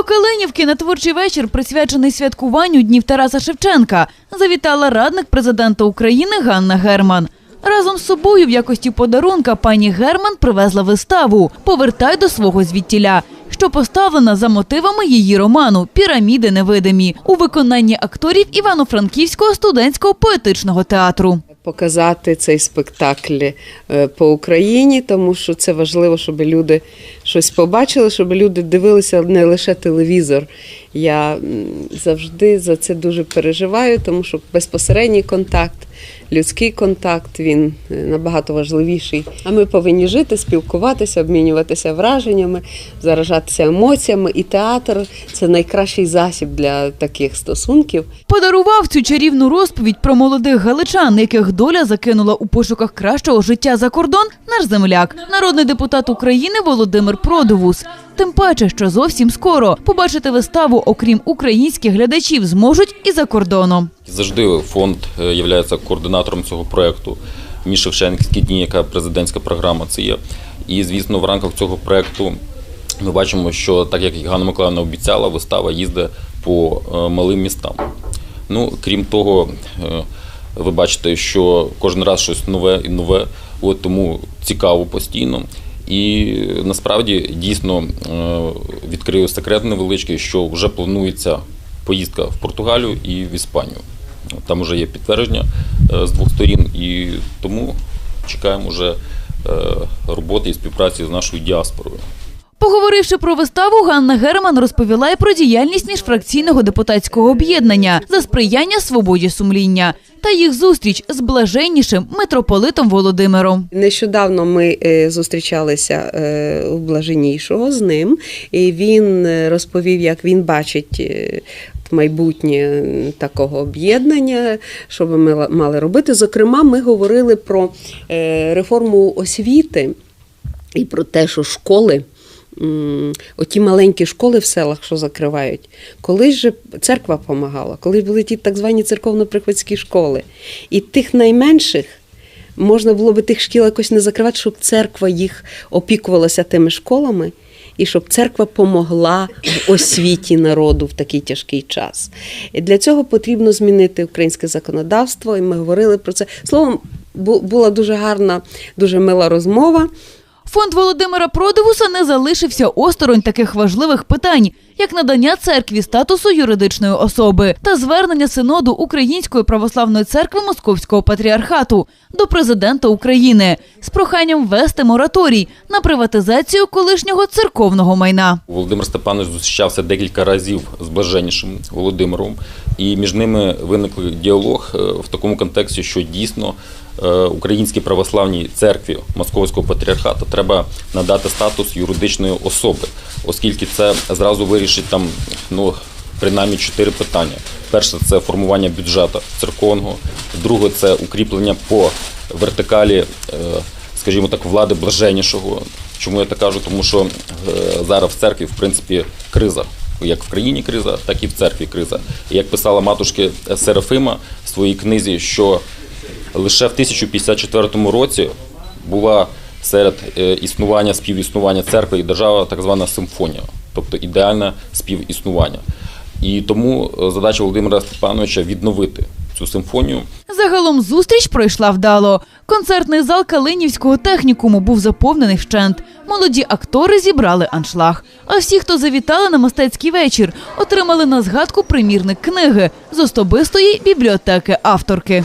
До Калинівки на творчий вечір, присвячений святкуванню Днів Тараса Шевченка, завітала радник президента України Ганна Герман. Разом з собою в якості подарунка пані Герман привезла виставу Повертай до свого звідтіля, що поставлена за мотивами її роману Піраміди невидимі у виконанні акторів Івано-Франківського студентського поетичного театру. показати цей спектакль е, по Україні, тому що це важливо, щоб люди щось побачили, щоб люди дивилися не лише телевізор. Я завжди за це дуже переживаю, тому що безпосередній контакт, людський контакт він е, набагато важливіший. А ми повинні жити, спілкуватися, обмінюватися враженнями, заражатися емоціями. І театр це найкращий засіб для таких стосунків. Подарував цю чарівну розповідь про молодих галичан, яких доля закинула у пошуках кращого життя за кордон, наш земляк, народний депутат України Володимир Продовус. Тим паче, що зовсім скоро побачити виставу, окрім українських глядачів, зможуть і за кордоном. Завжди фонд є координатором цього проєкту. Між Шевченківські дні, яка президентська програма це є. І, звісно, в рамках цього проєкту ми бачимо, що так як Ганна Миколаївна обіцяла, вистава їздить по е, малим містам. Ну, крім того, е, ви бачите, що кожен раз щось нове і нове, от тому цікаво постійно. І насправді дійсно е, відкрию секрет невеличкий, що вже планується поїздка в Португалію і в Іспанію. Там вже є підтвердження е, з двох сторін, і тому чекаємо вже е, роботи і співпраці з нашою діаспорою. Поговоривши про виставу, Ганна Герман розповіла й про діяльність міжфракційного депутатського об'єднання за сприяння свободі сумління та їх зустріч з блаженнішим митрополитом Володимиром. Нещодавно ми е, зустрічалися е, у Блаженнішого з ним, і він е, розповів, як він бачить. Майбутнє такого об'єднання, що би ми мали робити. Зокрема, ми говорили про реформу освіти і про те, що школи, оті маленькі школи в селах, що закривають, колись же церква допомагала, колись були ті так звані церковно-приходські школи. І тих найменших можна було би тих шкіл якось не закривати, щоб церква їх опікувалася тими школами. І щоб церква помогла в освіті народу в такий тяжкий час. І для цього потрібно змінити українське законодавство, і ми говорили про це. Словом, була дуже гарна, дуже мила розмова. Фонд Володимира Продовуса не залишився осторонь таких важливих питань, як надання церкві статусу юридичної особи та звернення синоду Української православної церкви Московського патріархату до президента України з проханням ввести мораторій на приватизацію колишнього церковного майна. Володимир Степанович зустрічався декілька разів з блаженнішим Володимиром, і між ними виник діалог е, в такому контексті, що дійсно Українській православній церкві Московського патріархату треба надати статус юридичної особи, оскільки це зразу вирішить там ну. Принаймні чотири питання. Перше це формування бюджету церковного, друге це укріплення по вертикалі, е, скажімо так, влади блаженнішого. Чому я так кажу? Тому що е, зараз в церкві, в принципі, криза. Як в країні криза, так і в церкві криза. Як писала матушки Серафима в своїй книзі, що лише в 1054 році була серед е, існування, співіснування церкви і держави так звана симфонія, тобто ідеальне співіснування. І тому е, задача Володимира Степановича відновити цю симфонію. Загалом зустріч пройшла вдало. Концертний зал Калинівського технікуму був заповнений вщент. Молоді актори зібрали аншлаг. А всі, хто завітали на мистецький вечір, отримали на згадку примірник книги з особистої бібліотеки авторки.